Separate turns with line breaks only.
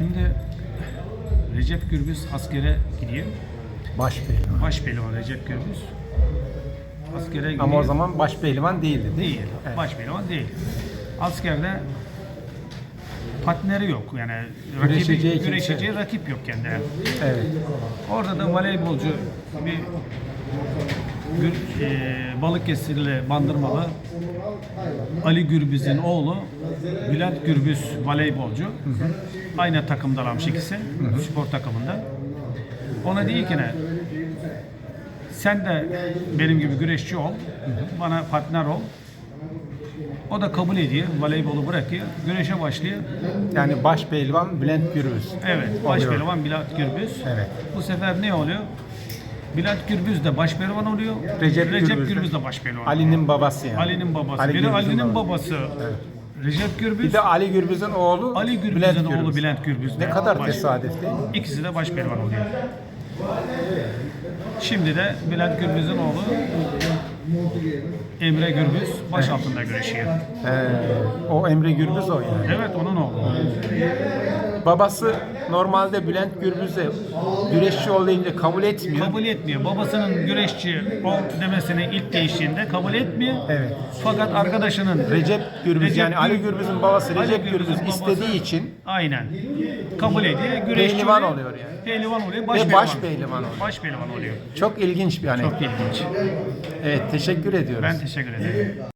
Şimdi Recep Gürbüz askere gidiyor.
Baş pehlivan.
Baş pehlivan Recep Gürbüz. Askere gidiyor.
Ama o zaman baş pehlivan değildi değil,
değil.
Evet.
Baş pehlivan değil. Askerde partneri yok. Yani
Güreşeceği
rakibi, güreşeceği rakip yok kendine.
Evet.
Orada da voleybolcu bir Gür, e, Balıkesirli Bandırmalı Ali Gürbüz'ün oğlu Bülent Gürbüz voleybolcu. Aynı takımdalarmış ikisi. Spor takımında. Ona diyor ki ne? Sen de benim gibi güreşçi ol. Bana partner ol. O da kabul ediyor. Voleybolu bırakıyor. Güreşe başlıyor.
Yani baş pehlivan Bülent Gürbüz.
Evet, baş pehlivan Bülent Gürbüz.
Evet.
Bu sefer ne oluyor? Bülent Gürbüz de baş pehlivan oluyor.
Recep
Recep,
Gürbüz de-
Gürbüz de baş pehlivan.
Ali'nin babası yani.
Ali'nin babası.
Ali
Biri
Gürbüz'ün
Ali'nin
babası.
babası. Recep Gürbüz.
Bir de Ali Gürbüz'ün oğlu
Ali Gürbüz'ün
Bülent
oğlu
Gürbüz.
Bülent Gürbüz.
Ne
de
kadar
baş-
tesadüf değil mi?
İkisi de baş pehlivan oluyor. Şimdi de Bülent Gürbüz'ün oğlu Emre Gürbüz baş altında güreşiyor.
Ee, o Emre Gürbüz o yani.
Evet onun oğlu.
Babası normalde Bülent Gürbüz'e güreşçi ol deyince kabul etmiyor.
Kabul etmiyor. Babasının güreşçi ol demesini ilk değiştiğinde kabul etmiyor.
Evet.
Fakat arkadaşının
Recep Gürbüz
Recep
yani Ali
Gür-
Gürbüz'ün babası
Ali
Recep Gürbüz
babası-
istediği için
Aynen. Kabul ediyor. Güreşçi
Pehlivan oluyor yani.
Pehlivan oluyor. Baş
Ve baş
pehlivan.
pehlivan oluyor.
Baş pehlivan oluyor.
çok ilginç bir anekdot.
Çok ilginç.
Evet teşekkür ediyoruz.
Ben teşekkür ederim.